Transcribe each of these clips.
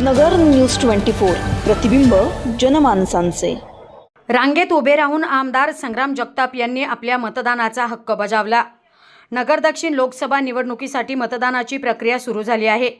नगर news twenty four. प्रतिबिंब जनमानसांचे. रांगेत उभे राहून आमदार संग्राम जगताप यांनी आपल्या मतदानाचा हक्क बजावला. नगर दक्षिण लोकसभा निवडणुकीसाठी मतदानाची प्रक्रिया सुरू झाली आहे.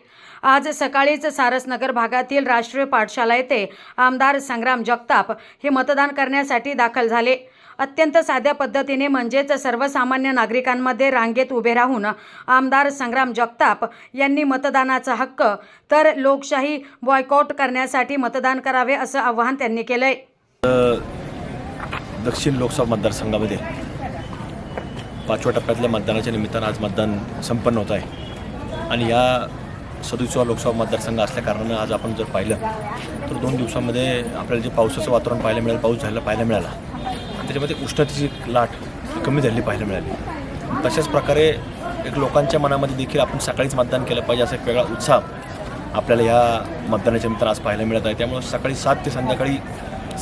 आज सकाळीच सारसनगर भागातील राष्ट्रीय पाठशाला येथे आमदार संग्राम जगताप हे मतदान करण्यासाठी दाखल झाले. अत्यंत साध्या पद्धतीने म्हणजेच सर्वसामान्य नागरिकांमध्ये रांगेत उभे राहून आमदार संग्राम जगताप यांनी मतदानाचा हक्क तर लोकशाही बॉयकॉट करण्यासाठी मतदान करावे असं आवाहन त्यांनी केलंय. दक्षिण लोकसभा मतदारसंघामध्ये पाचव्या टप्प्यातल्या मतदानाच्या निमित्तानं आज मतदान संपन्न होत आहे. आणि या सदुसवा लोकसभा मतदारसंघ असल्याकारणानं आज आपण जर पाहिलं तर दोन दिवसामध्ये आपल्याला जे पावसाचं वातावरण पाहायला मिळेल पाऊस झाला पाहायला मिळाला. त्याच्यामध्ये उष्णतेची लाट कमी झालेली पाहायला मिळाली. तशाच प्रकारे एक लोकांच्या मनामध्ये देखील आपण सकाळीच मतदान केलं पाहिजे असा एक वेगळा उत्साह आपल्याला या मतदानाच्या निमित्तानं आज पाहायला मिळत आहे. त्यामुळे सकाळी सात ते संध्याकाळी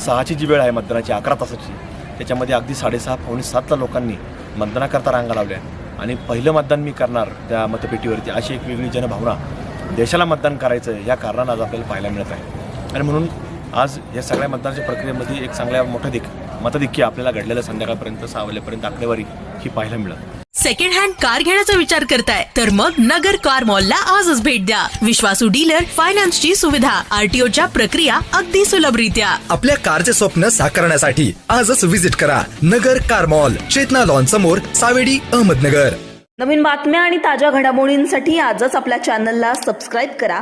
सहाची जी वेळ आहे मतदानाची अकरा तासाची त्याच्यामध्ये अगदी साडेसहा पावणे सातला लोकांनी मतदानाकरता रांगा लावल्या. आणि पहिलं मतदान मी करणार त्या मतपेटीवरती अशी एक वेगळी जनभावना देशाला मतदान करायचं आहे या कारणानं आज आपल्याला पाहायला मिळत आहे. आणि म्हणून आज या सगळ्या मतदानाच्या प्रक्रियेमध्ये एक चांगल्या मोठं देख मतधिक्य आपल्याला घडलेलं संध्याकाळपर्यंत सहा वाजेपर्यंत आकडेवारी ही पाहायला मिळत. सेकंड हँड कार घेण्याचा विचार करताय. तर मग नगर कार मॉलला आजच भेट द्या. विश्वासू डीलर फायनान्सची सुविधा आरटीओच्या प्रक्रिया अगदी सुलभरित्या. आपल्या कारचे स्वप्न साकारण्यासाठी आजच विजिट करा. Nagar car mall Chetana lawn समोर सावेडी अहमदनगर. नवीन बातम्या आणि ताज्या घडामोडींसाठी आजच आपल्या चॅनलला सबस्क्राईब करा.